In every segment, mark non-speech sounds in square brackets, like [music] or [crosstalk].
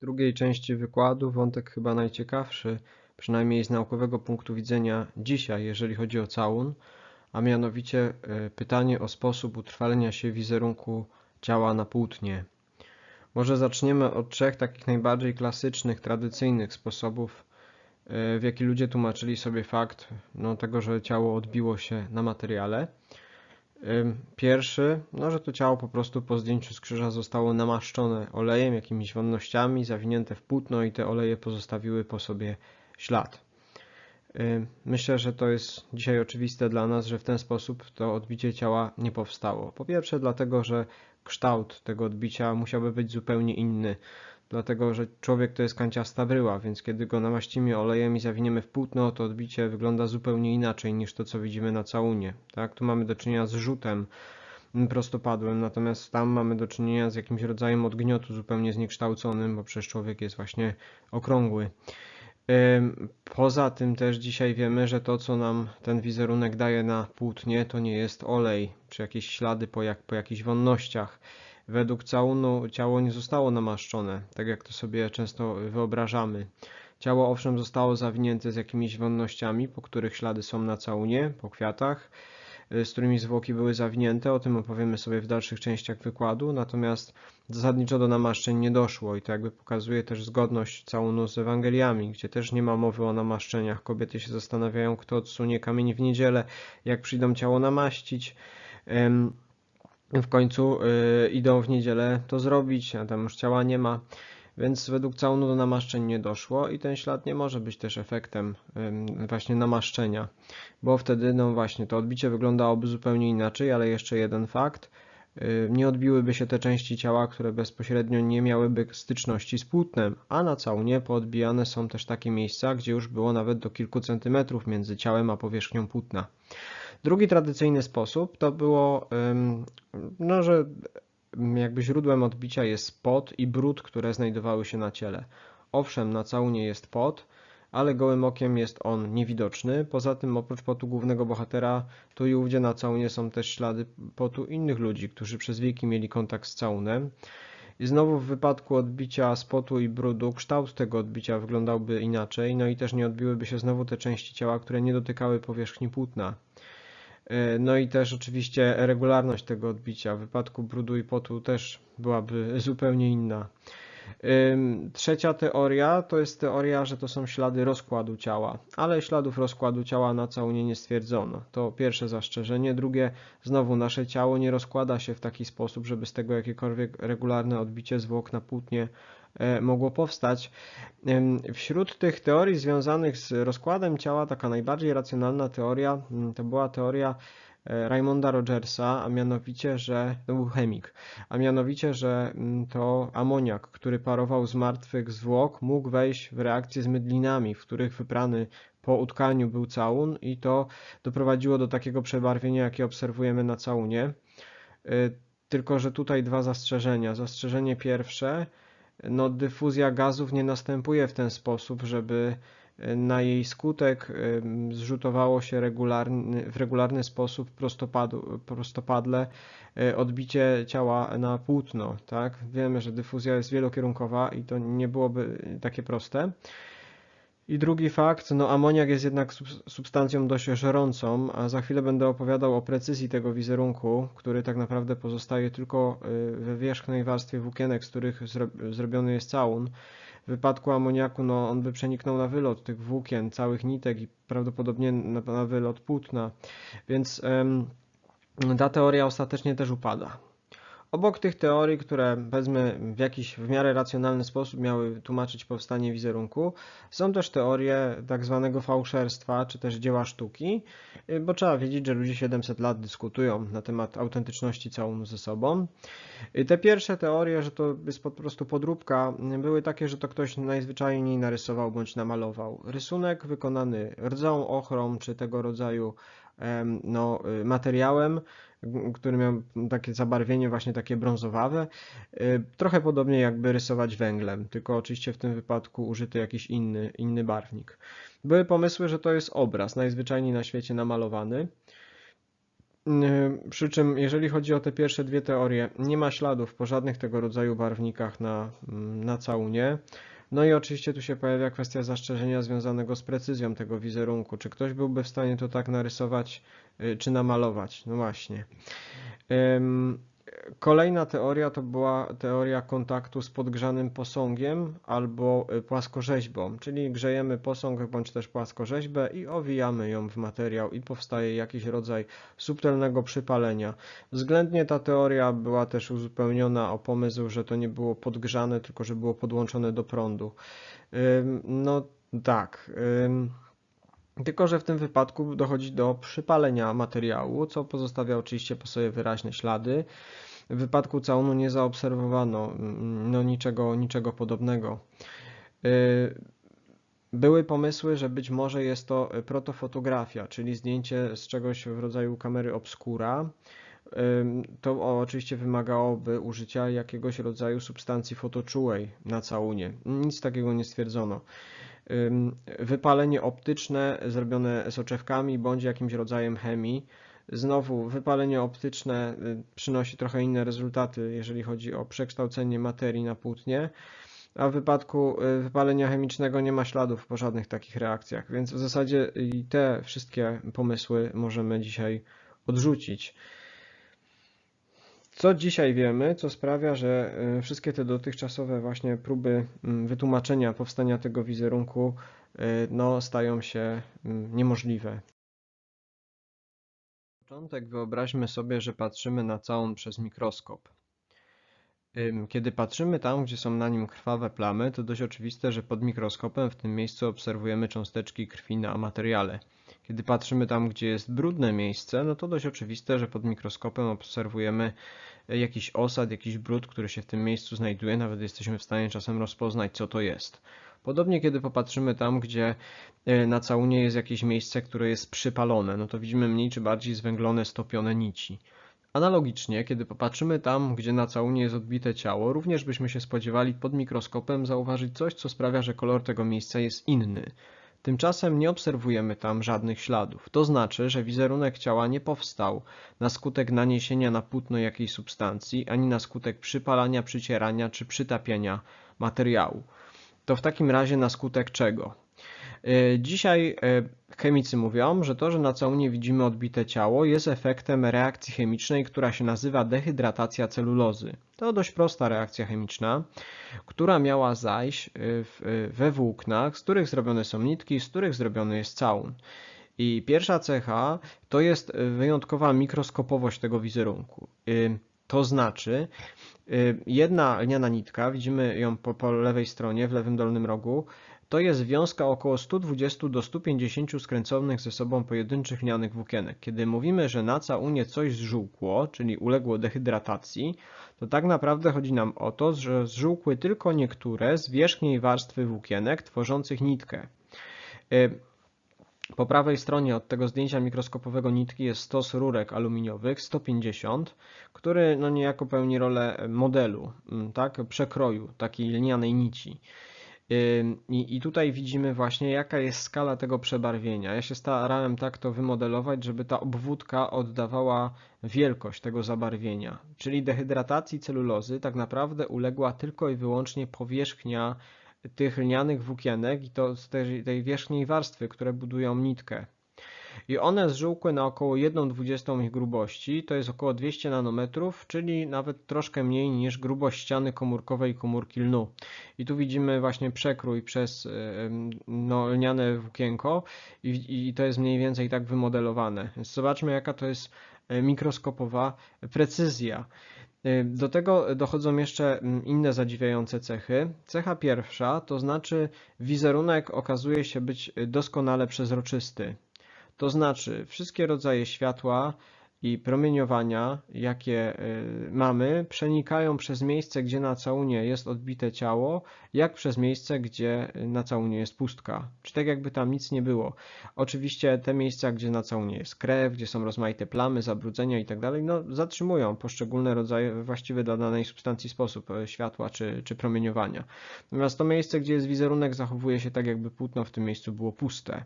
drugiej części wykładu wątek chyba najciekawszy, przynajmniej z naukowego punktu widzenia dzisiaj, jeżeli chodzi o całun, a mianowicie e, pytanie o sposób utrwalenia się wizerunku ciała na płótnie. Może zaczniemy od trzech takich najbardziej klasycznych, tradycyjnych sposobów, e, w jaki ludzie tłumaczyli sobie fakt no, tego, że ciało odbiło się na materiale. Pierwszy, no, że to ciało po prostu po zdjęciu z krzyża zostało namaszczone olejem, jakimiś wonnościami, zawinięte w płótno i te oleje pozostawiły po sobie ślad. Myślę, że to jest dzisiaj oczywiste dla nas, że w ten sposób to odbicie ciała nie powstało. Po pierwsze, dlatego, że kształt tego odbicia musiałby być zupełnie inny. Dlatego, że człowiek to jest kanciasta bryła, więc kiedy go namaścimy olejem i zawiniemy w płótno, to odbicie wygląda zupełnie inaczej niż to, co widzimy na całunie. Tak? Tu mamy do czynienia z rzutem prostopadłym, natomiast tam mamy do czynienia z jakimś rodzajem odgniotu zupełnie zniekształconym, bo przecież człowiek jest właśnie okrągły. Poza tym też dzisiaj wiemy, że to, co nam ten wizerunek daje na płótnie, to nie jest olej, czy jakieś ślady po, jak, po jakichś wonnościach. Według całunu ciało nie zostało namaszczone, tak jak to sobie często wyobrażamy. Ciało owszem zostało zawinięte z jakimiś wonnościami, po których ślady są na całunie, po kwiatach, z którymi zwłoki były zawinięte. O tym opowiemy sobie w dalszych częściach wykładu. Natomiast zasadniczo do namaszczeń nie doszło i to jakby pokazuje też zgodność całunu z Ewangeliami, gdzie też nie ma mowy o namaszczeniach. Kobiety się zastanawiają, kto odsunie kamień w niedzielę, jak przyjdą ciało namaścić. W końcu y, idą w niedzielę to zrobić, a tam już ciała nie ma. Więc według całunu do namaszczeń nie doszło i ten ślad nie może być też efektem właśnie namaszczenia, bo wtedy, no właśnie, to odbicie wyglądałoby zupełnie inaczej, ale jeszcze jeden fakt, nie odbiłyby się te części ciała, które bezpośrednio nie miałyby styczności z płótnem, a na całunie poodbijane są też takie miejsca, gdzie już było nawet do kilku centymetrów między ciałem a powierzchnią płótna. Drugi tradycyjny sposób to było, no, że jakby źródłem odbicia jest pot i brud, które znajdowały się na ciele. Owszem, na całunie jest pot, ale gołym okiem jest on niewidoczny. Poza tym, oprócz potu głównego bohatera, tu i ówdzie na całunie są też ślady potu innych ludzi, którzy przez wieki mieli kontakt z całunem. I znowu w wypadku odbicia z potu i brudu kształt tego odbicia wyglądałby inaczej, no i też nie odbiłyby się znowu te części ciała, które nie dotykały powierzchni płótna. E, No i też oczywiście regularność tego odbicia. W wypadku brudu i potu też byłaby [laughs] zupełnie inna. Trzecia teoria to jest teoria, że to są ślady rozkładu ciała, ale śladów rozkładu ciała na całunie nie stwierdzono. To pierwsze zastrzeżenie. Drugie, znowu nasze ciało nie rozkłada się w taki sposób, żeby z tego jakiekolwiek regularne odbicie zwłok na płótnie mogło powstać. Wśród tych teorii związanych z rozkładem ciała, taka najbardziej racjonalna teoria mm, to była teoria e, Raymonda Rogersa, a mianowicie, że to był chemik, a mianowicie, że mm, to amoniak, który parował z martwych zwłok, mógł wejść w reakcję z mydlinami, w których wyprany po utkaniu był całun i to doprowadziło do takiego przebarwienia, jakie obserwujemy na całunie. Y, Tylko, że tutaj dwa zastrzeżenia. Zastrzeżenie pierwsze, no dyfuzja gazów nie następuje w ten sposób, żeby y, na jej skutek ym, zrzutowało się regularny, w regularny sposób prostopadle y, odbicie ciała na płótno, tak? Wiemy, że dyfuzja jest wielokierunkowa i to nie byłoby takie proste. I drugi fakt, no amoniak jest jednak sub- substancją dość żerącą, a za chwilę będę opowiadał o precyzji tego wizerunku, który tak naprawdę pozostaje tylko y, we wierzchniej warstwie włókienek, z których zro- zrobiony jest całun. W wypadku amoniaku, no on by przeniknął na wylot tych włókien, całych nitek i prawdopodobnie na, wylot płótna, więc em, ta teoria ostatecznie też upada. Obok tych teorii, które wezmę w jakiś w miarę racjonalny sposób miały tłumaczyć powstanie wizerunku, są też teorie tak zwanego fałszerstwa, czy też dzieła sztuki, y, bo trzeba wiedzieć, że ludzie 700 lat dyskutują na temat autentyczności całunu ze sobą. Y, Te pierwsze teorie, że to jest po prostu podróbka, y, były takie, że to ktoś najzwyczajniej narysował bądź namalował. Rysunek wykonany rdzą, ochrą, czy tego rodzaju no, materiałem, który miał takie zabarwienie właśnie takie brązowawe. Y, Trochę podobnie jakby rysować węglem, tylko oczywiście w tym wypadku użyty jakiś inny, inny barwnik. Były pomysły, że to jest obraz najzwyczajniej na świecie namalowany. Yy, Przy czym, jeżeli chodzi o te pierwsze dwie teorie, nie ma śladów po żadnych tego rodzaju barwnikach na, mm, na całunie. No i oczywiście tu się pojawia kwestia zastrzeżenia związanego z precyzją tego wizerunku. Czy ktoś byłby w stanie to tak narysować, czy namalować? No właśnie. Kolejna teoria to była teoria kontaktu z podgrzanym posągiem albo y, płaskorzeźbą, czyli grzejemy posąg bądź też płaskorzeźbę i owijamy ją w materiał i powstaje jakiś rodzaj subtelnego przypalenia. Względnie ta teoria była też uzupełniona o pomysł, że to nie było podgrzane, tylko że było podłączone do prądu. No tak. Tylko, że w tym wypadku dochodzi do przypalenia materiału, co pozostawia oczywiście po sobie wyraźne ślady. W wypadku całunu nie zaobserwowano mm, no, niczego, niczego podobnego. Y, Były pomysły, że być może jest to protofotografia, czyli zdjęcie z czegoś w rodzaju kamery obscura. Ym, To oczywiście wymagałoby użycia jakiegoś rodzaju substancji fotoczułej na całunie. Nic takiego nie stwierdzono. Wypalenie optyczne zrobione soczewkami bądź jakimś rodzajem chemii. Znowu, wypalenie optyczne y, przynosi trochę inne rezultaty, jeżeli chodzi o przekształcenie materii na płótnie, a w wypadku y, wypalenia chemicznego nie ma śladów po żadnych takich reakcjach, więc w zasadzie te wszystkie pomysły możemy dzisiaj odrzucić. Co dzisiaj wiemy, co sprawia, że y, wszystkie te dotychczasowe właśnie próby wytłumaczenia powstania tego wizerunku y, no, stają się niemożliwe. Na początek wyobraźmy sobie, że patrzymy na całun przez mikroskop. Kiedy patrzymy tam, gdzie są na nim krwawe plamy, to dość oczywiste, że pod mikroskopem w tym miejscu obserwujemy cząsteczki krwi na materiale. Kiedy patrzymy tam, gdzie jest brudne miejsce, no to dość oczywiste, że pod mikroskopem obserwujemy e, jakiś osad, jakiś brud, który się w tym miejscu znajduje, nawet jesteśmy w stanie czasem rozpoznać, co to jest. Podobnie, kiedy popatrzymy tam, gdzie e, na całunie jest jakieś miejsce, które jest przypalone, no to widzimy mniej czy bardziej zwęglone, stopione nici. Analogicznie, kiedy popatrzymy tam, gdzie na całunie jest odbite ciało, również byśmy się spodziewali pod mikroskopem zauważyć coś, co sprawia, że kolor tego miejsca jest inny. Tymczasem nie obserwujemy tam żadnych śladów. To znaczy, że wizerunek ciała nie powstał na skutek naniesienia na płótno jakiejś substancji, ani na skutek przypalania, przycierania czy przytapiania materiału. To w takim razie na skutek czego? Y, Dzisiaj y, chemicy mówią, że to, że na całunie widzimy odbite ciało, jest efektem reakcji chemicznej, która się nazywa dehydratacja celulozy. To dość prosta reakcja chemiczna, która miała zajść y, we włóknach, z których zrobione są nitki, z których zrobiony jest całun. I pierwsza cecha to jest wyjątkowa mikroskopowość tego wizerunku. To znaczy, jedna lniana nitka, widzimy ją po, po lewej stronie, w lewym dolnym rogu, to jest wiązka około 120 do 150 skręconych ze sobą pojedynczych lnianych włókienek. Kiedy mówimy, że na całunie coś zżółkło, czyli uległo dehydratacji, to tak naprawdę chodzi nam o to, że zżółkły tylko niektóre z wierzchniej warstwy włókienek tworzących nitkę. Y, Po prawej stronie od tego zdjęcia mikroskopowego nitki jest stos rurek aluminiowych 150, który no niejako pełni rolę modelu, mm, tak, przekroju takiej lnianej nici. I, I tutaj widzimy właśnie, jaka jest skala tego przebarwienia. Ja się starałem tak to wymodelować, żeby ta obwódka oddawała wielkość tego zabarwienia. Czyli dehydratacji celulozy tak naprawdę uległa tylko i wyłącznie powierzchnia tych lnianych włókienek i to z tej, tej wierzchniej warstwy, które budują nitkę. I one zżółkły na około 1,20 ich grubości, to jest około 200 nanometrów, czyli nawet troszkę mniej niż grubość ściany komórkowej komórki lnu. I tu widzimy właśnie przekrój przez em, no, lniane włókienko i, i to jest mniej więcej tak wymodelowane. Więc zobaczmy jaka to jest e, mikroskopowa precyzja. Y, Do tego dochodzą jeszcze inne zadziwiające cechy. Cecha pierwsza, to znaczy wizerunek okazuje się być doskonale przezroczysty. To znaczy wszystkie rodzaje światła i promieniowania, jakie y, mamy, przenikają przez miejsce, gdzie na całunie jest odbite ciało, jak przez miejsce, gdzie na całunie jest pustka. Czy tak jakby tam nic nie było. Oczywiście te miejsca, gdzie na całunie jest krew, gdzie są rozmaite plamy, zabrudzenia itd., no zatrzymują poszczególne rodzaje właściwy dla danej substancji sposób e, światła czy, czy promieniowania. Natomiast to miejsce, gdzie jest wizerunek, zachowuje się tak, jakby płótno w tym miejscu było puste.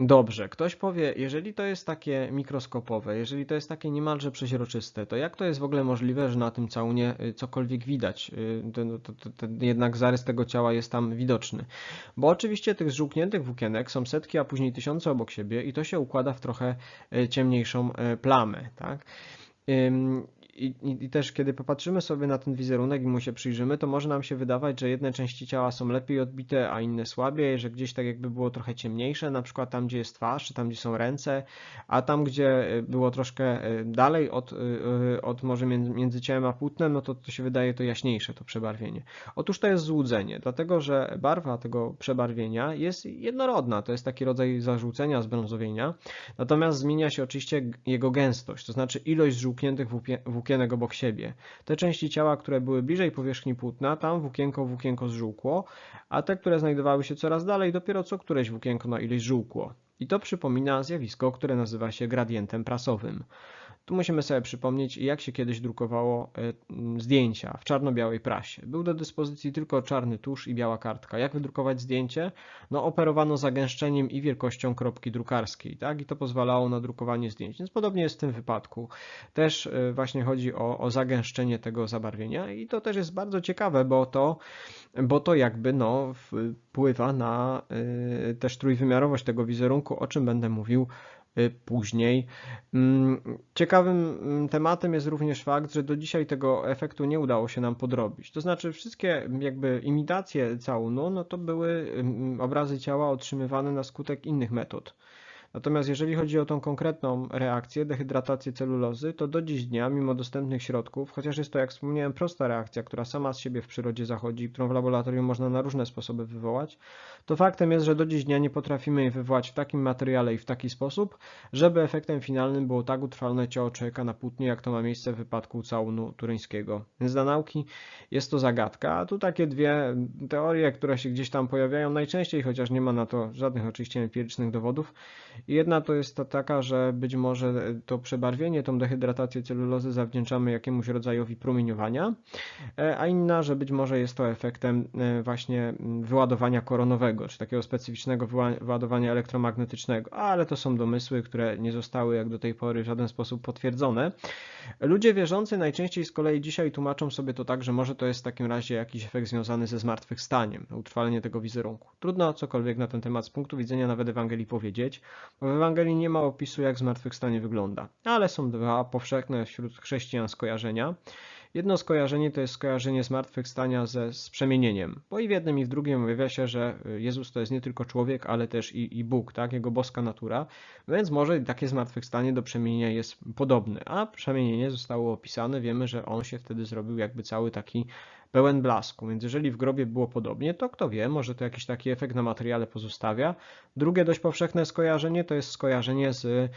Dobrze, ktoś powie, jeżeli to jest takie mikroskopowe, jeżeli to jest takie niemalże przeźroczyste, to jak to jest w ogóle możliwe, że na tym całunie y, cokolwiek widać? Y, jednak zarys tego ciała jest tam widoczny. Bo oczywiście tych zżółkniętych włókienek są setki, a później tysiące obok siebie i to się układa w trochę y, ciemniejszą plamę, tak? I, i, I, też kiedy popatrzymy sobie na ten wizerunek i mu się przyjrzymy, to może nam się wydawać, że jedne części ciała są lepiej odbite, a inne słabiej, że gdzieś tak jakby było trochę ciemniejsze, na przykład tam, gdzie jest twarz, czy tam, gdzie są ręce, a tam, gdzie e, było troszkę e, dalej od, e, od może między, między ciałem a płótnem, no to, to się wydaje to jaśniejsze, to przebarwienie. Otóż to jest złudzenie, dlatego że barwa tego przebarwienia jest jednorodna, to jest taki rodzaj zażółcenia, zbrązowienia, natomiast zmienia się oczywiście jego gęstość, to znaczy ilość żółkniętych włókien włókienek obok siebie. Te części ciała, które były bliżej powierzchni płótna, tam włókienko włókienko zżółkło, a te, które znajdowały się coraz dalej, dopiero co któreś włókienko na ileś żółkło. I to przypomina zjawisko, które nazywa się gradientem prasowym. Tu musimy sobie przypomnieć, jak się kiedyś drukowało e, zdjęcia w czarno-białej prasie. Był do dyspozycji tylko czarny tusz i biała kartka. Jak wydrukować zdjęcie? No, operowano zagęszczeniem i wielkością kropki drukarskiej, tak? I to pozwalało na drukowanie zdjęć. Więc podobnie jest w tym wypadku. Też e, właśnie chodzi o, o zagęszczenie tego zabarwienia i to też jest bardzo ciekawe, bo to, bo to jakby no, wpływa na y, też trójwymiarowość tego wizerunku, o czym będę mówił później. Mm, ciekawym mm, tematem jest również fakt, że do dzisiaj tego efektu nie udało się nam podrobić. To znaczy wszystkie jakby imitacje całunu, no to były mm, obrazy ciała otrzymywane na skutek innych metod. Natomiast jeżeli chodzi o tą konkretną reakcję, dehydratację celulozy, to do dziś dnia, mimo dostępnych środków, chociaż jest to, jak wspomniałem, prosta reakcja, która sama z siebie w przyrodzie zachodzi, którą w laboratorium można na różne sposoby wywołać, to faktem jest, że do dziś dnia nie potrafimy jej wywołać w takim materiale i w taki sposób, żeby efektem finalnym było tak utrwalone ciało człowieka na płótnie, jak to ma miejsce w wypadku całunu turyńskiego. Więc dla nauki jest to zagadka, a tu takie dwie teorie, które się gdzieś tam pojawiają najczęściej, chociaż nie ma na to żadnych oczywiście empirycznych dowodów, Jedna to jest ta taka, że być może to przebarwienie, tą dehydratację celulozy zawdzięczamy jakiemuś rodzajowi promieniowania, e, a inna, że być może jest to efektem e, właśnie wyładowania koronowego, czy takiego specyficznego wyładowania elektromagnetycznego, ale to są domysły, które nie zostały jak do tej pory w żaden sposób potwierdzone. Ludzie wierzący najczęściej z kolei dzisiaj tłumaczą sobie to tak, że może to jest w takim razie jakiś efekt związany ze zmartwychwstaniem, utrwalenie tego wizerunku. Trudno cokolwiek na ten temat z punktu widzenia nawet Ewangelii powiedzieć, w Ewangelii nie ma opisu, jak zmartwychwstanie wygląda, ale są dwa powszechne wśród chrześcijan skojarzenia. Jedno skojarzenie to jest skojarzenie zmartwychwstania ze sprzemienieniem, bo i w jednym i w drugim objawia się, że Jezus to jest nie tylko człowiek, ale też i, i Bóg, tak? jego boska natura, więc może takie zmartwychwstanie do przemienienia jest podobne, a przemienienie zostało opisane, wiemy, że on się wtedy zrobił jakby cały taki pełen blasku. Więc jeżeli w grobie było podobnie, to kto wie, może to jakiś taki efekt na materiale pozostawia. Drugie dość powszechne skojarzenie to jest skojarzenie z,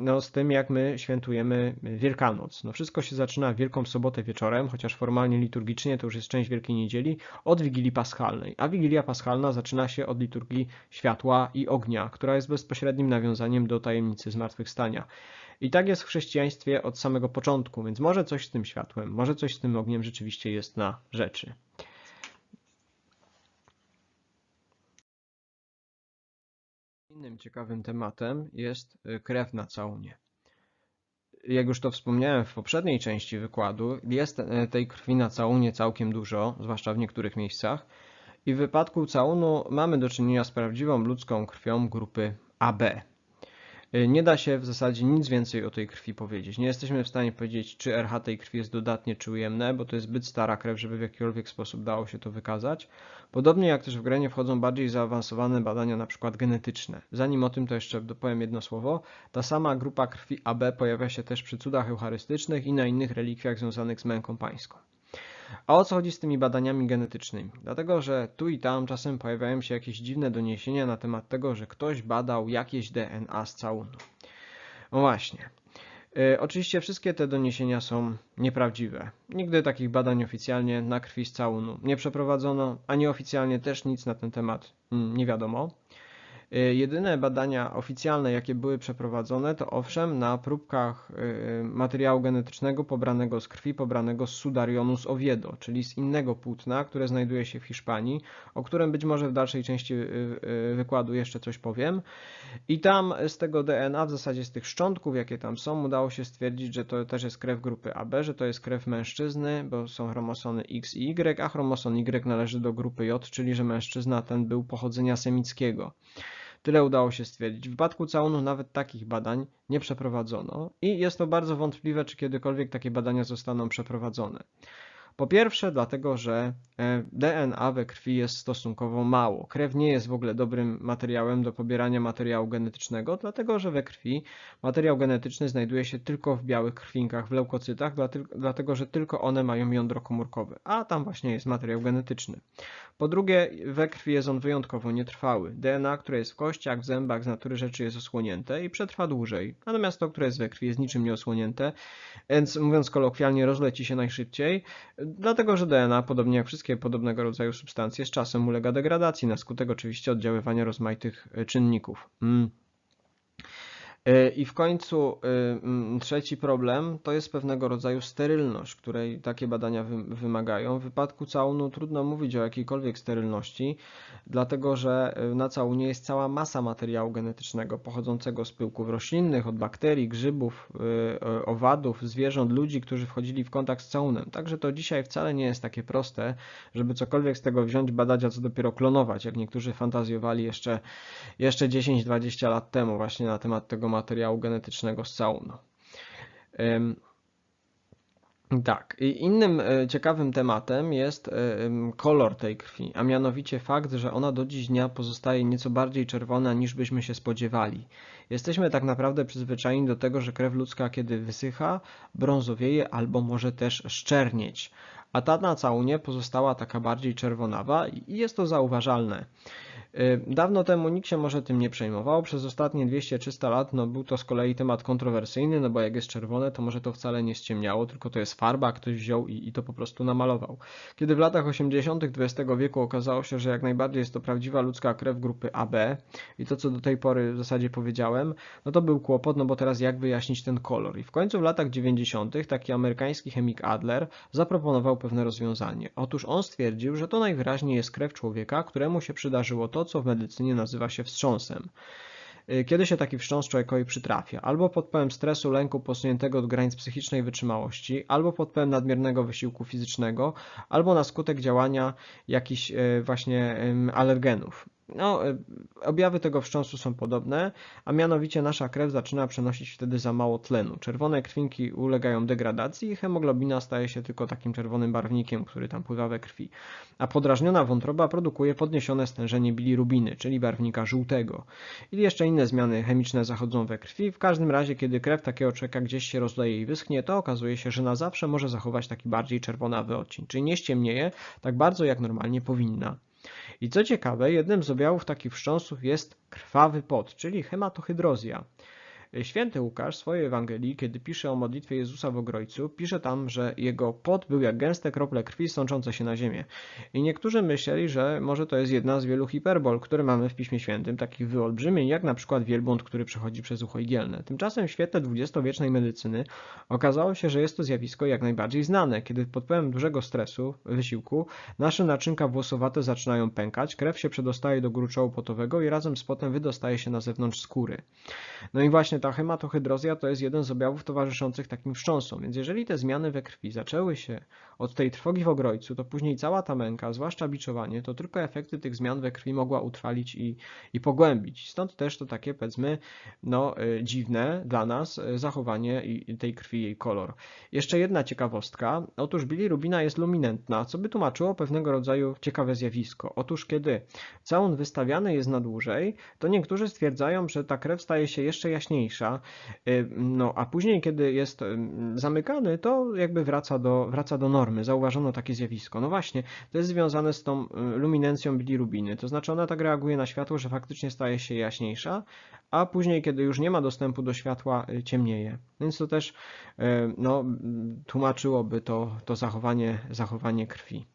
no, z tym, jak my świętujemy Wielkanoc. No, wszystko się zaczyna w Wielką Sobotę wieczorem, chociaż formalnie liturgicznie to już jest część Wielkiej Niedzieli, od Wigilii Paschalnej. A Wigilia Paschalna zaczyna się od liturgii światła i ognia, która jest bezpośrednim nawiązaniem do tajemnicy zmartwychwstania. I tak jest w chrześcijaństwie od samego początku, więc może coś z tym światłem, może coś z tym ogniem rzeczywiście jest na rzeczy. Innym ciekawym tematem jest y, krew na całunie. Jak już to wspomniałem w poprzedniej części wykładu, jest y, tej krwi na całunie całkiem dużo, zwłaszcza w niektórych miejscach. I w wypadku całunu mamy do czynienia z prawdziwą ludzką krwią grupy AB, nie da się w zasadzie nic więcej o tej krwi powiedzieć. Nie jesteśmy w stanie powiedzieć, czy RH tej krwi jest dodatnie czy ujemne, bo to jest zbyt stara krew, żeby w jakikolwiek sposób dało się to wykazać. Podobnie jak też w grę nie wchodzą bardziej zaawansowane badania, na przykład genetyczne. Zanim o tym to jeszcze dopowiem jedno słowo. Ta sama grupa krwi AB pojawia się też przy cudach eucharystycznych i na innych relikwiach związanych z męką pańską. A o co chodzi z tymi badaniami genetycznymi? Dlatego, że tu i tam czasem pojawiają się jakieś dziwne doniesienia na temat tego, że ktoś badał jakieś DNA z całunu. No właśnie. Yy, oczywiście wszystkie te doniesienia są nieprawdziwe. Nigdy takich badań oficjalnie na krwi z całunu nie przeprowadzono, ani oficjalnie też nic na ten temat mm, nie wiadomo. Y, Jedyne badania oficjalne, jakie były przeprowadzone, to owszem na próbkach y, materiału genetycznego pobranego z krwi, pobranego z Sudarionus oviedo, czyli z innego płótna, które znajduje się w Hiszpanii, o którym być może w dalszej części y, wykładu jeszcze coś powiem. I tam z tego DNA, w zasadzie z tych szczątków, jakie tam są, udało się stwierdzić, że to też jest krew grupy AB, że to jest krew mężczyzny, bo są chromosomy X i Y, a chromosom Y należy do grupy J, czyli że mężczyzna ten był pochodzenia semickiego. Tyle udało się stwierdzić. W wypadku całunu nawet takich badań nie przeprowadzono i jest to bardzo wątpliwe, czy kiedykolwiek takie badania zostaną przeprowadzone. Po pierwsze, dlatego, że e, DNA we krwi jest stosunkowo mało. Krew nie jest w ogóle dobrym materiałem do pobierania materiału genetycznego, dlatego że we krwi materiał genetyczny znajduje się tylko w białych krwinkach, w leukocytach, dlatego że tylko one mają jądro komórkowe, a tam właśnie jest materiał genetyczny. Po drugie, we krwi jest on wyjątkowo nietrwały. DNA, które jest w kościach, w zębach z natury rzeczy jest osłonięte i przetrwa dłużej, natomiast to, które jest we krwi jest niczym nie osłonięte, więc mówiąc kolokwialnie rozleci się najszybciej, dlatego że DNA, podobnie jak wszystkie podobnego rodzaju substancje, z czasem ulega degradacji na skutek oczywiście oddziaływania rozmaitych e, czynników. Mm. E, I w końcu e, trzeci problem to jest pewnego rodzaju sterylność, której takie badania wymagają. W wypadku całunu trudno mówić o jakiejkolwiek sterylności, dlatego że e, na całunie jest cała masa materiału genetycznego pochodzącego z pyłków roślinnych, od bakterii, grzybów, owadów, zwierząt, ludzi, którzy wchodzili w kontakt z całunem. Także to dzisiaj wcale nie jest takie proste, żeby cokolwiek z tego wziąć, badać, a co dopiero klonować, jak niektórzy fantazjowali jeszcze, jeszcze 10-20 lat temu właśnie na temat tego materiału genetycznego z całunu. Tak, i innym e, ciekawym tematem jest e, kolor tej krwi, a mianowicie fakt, że ona do dziś dnia pozostaje nieco bardziej czerwona niż byśmy się spodziewali. Jesteśmy tak naprawdę przyzwyczajeni do tego, że krew ludzka kiedy wysycha, brązowieje albo może też szczernieć, a ta na całunie pozostała taka bardziej czerwonawa i jest to zauważalne. Y, dawno temu nikt się może tym nie przejmował. Przez ostatnie 200-300 lat no, był to z kolei temat kontrowersyjny, no bo jak jest czerwone, to może to wcale nie ściemniało, tylko to jest farba, ktoś wziął i, i to po prostu namalował. Kiedy w latach 80. XX wieku okazało się, że jak najbardziej jest to prawdziwa ludzka krew grupy AB i to, co do tej pory w zasadzie powiedziałem, no to był kłopot, no bo teraz jak wyjaśnić ten kolor. I w końcu w latach 90. taki amerykański chemik Adler zaproponował pewne rozwiązanie. Otóż on stwierdził, że to najwyraźniej jest krew człowieka, któremu się przydarzyło to, co w medycynie nazywa się wstrząsem. Y, kiedy się taki wstrząs człowiekowi przytrafia? Albo pod wpływem stresu, lęku posuniętego od granic psychicznej wytrzymałości, albo pod wpływem nadmiernego wysiłku fizycznego, albo na skutek działania jakichś y, właśnie alergenów. No, e, objawy tego wstrząsu są podobne, a mianowicie nasza krew zaczyna przenosić wtedy za mało tlenu. Czerwone krwinki ulegają degradacji i hemoglobina staje się tylko takim czerwonym barwnikiem, który tam pływa we krwi. A podrażniona wątroba produkuje podniesione stężenie bilirubiny, czyli barwnika żółtego. I jeszcze inne zmiany chemiczne zachodzą we krwi. W każdym razie, kiedy krew takiego człowieka gdzieś się rozleje i wyschnie, to okazuje się, że na zawsze może zachować taki bardziej czerwonawy odcień, czyli nie ściemnieje tak bardzo jak normalnie powinna. I co ciekawe, jednym z objawów takich wstrząsów jest krwawy pot, czyli hematohydrozja. Święty Łukasz w swojej Ewangelii, kiedy pisze o modlitwie Jezusa w Ogrojcu, pisze tam, że jego pot był jak gęste krople krwi sączące się na ziemię. I niektórzy myśleli, że może to jest jedna z wielu hiperbol, które mamy w Piśmie Świętym, takich wyolbrzymień, jak na przykład wielbłąd, który przechodzi przez ucho igielne. Tymczasem w świetle dwudziestowiecznej medycyny okazało się, że jest to zjawisko jak najbardziej znane, kiedy pod wpływem dużego stresu, wysiłku, nasze naczynka włosowate zaczynają pękać, krew się przedostaje do gruczołu potowego i razem z potem wydostaje się na zewnątrz skóry. No i właśnie ta hematohydrozja to jest jeden z objawów towarzyszących takim wstrząsom, więc jeżeli te zmiany we krwi zaczęły się od tej trwogi w ogrojcu, to później cała ta męka, zwłaszcza biczowanie, to tylko efekty tych zmian we krwi mogła utrwalić i, i pogłębić. Stąd też to takie, powiedzmy, no, y, dziwne dla nas y, zachowanie tej krwi, jej kolor. Jeszcze jedna ciekawostka. Otóż bilirubina jest luminentna, co by tłumaczyło pewnego rodzaju ciekawe zjawisko. Otóż kiedy całun wystawiany jest na dłużej, to niektórzy stwierdzają, że ta krew staje się jeszcze jaśniejsza, y, no a później, kiedy jest zamykany, to jakby wraca do, wraca do normy zauważono takie zjawisko. No właśnie, to jest związane z tą y, luminencją bilirubiny, to znaczy ona tak reaguje na światło, że faktycznie staje się jaśniejsza, a później, kiedy już nie ma dostępu do światła, y, ciemnieje. Więc to też y, no, tłumaczyłoby to, to zachowanie, zachowanie krwi.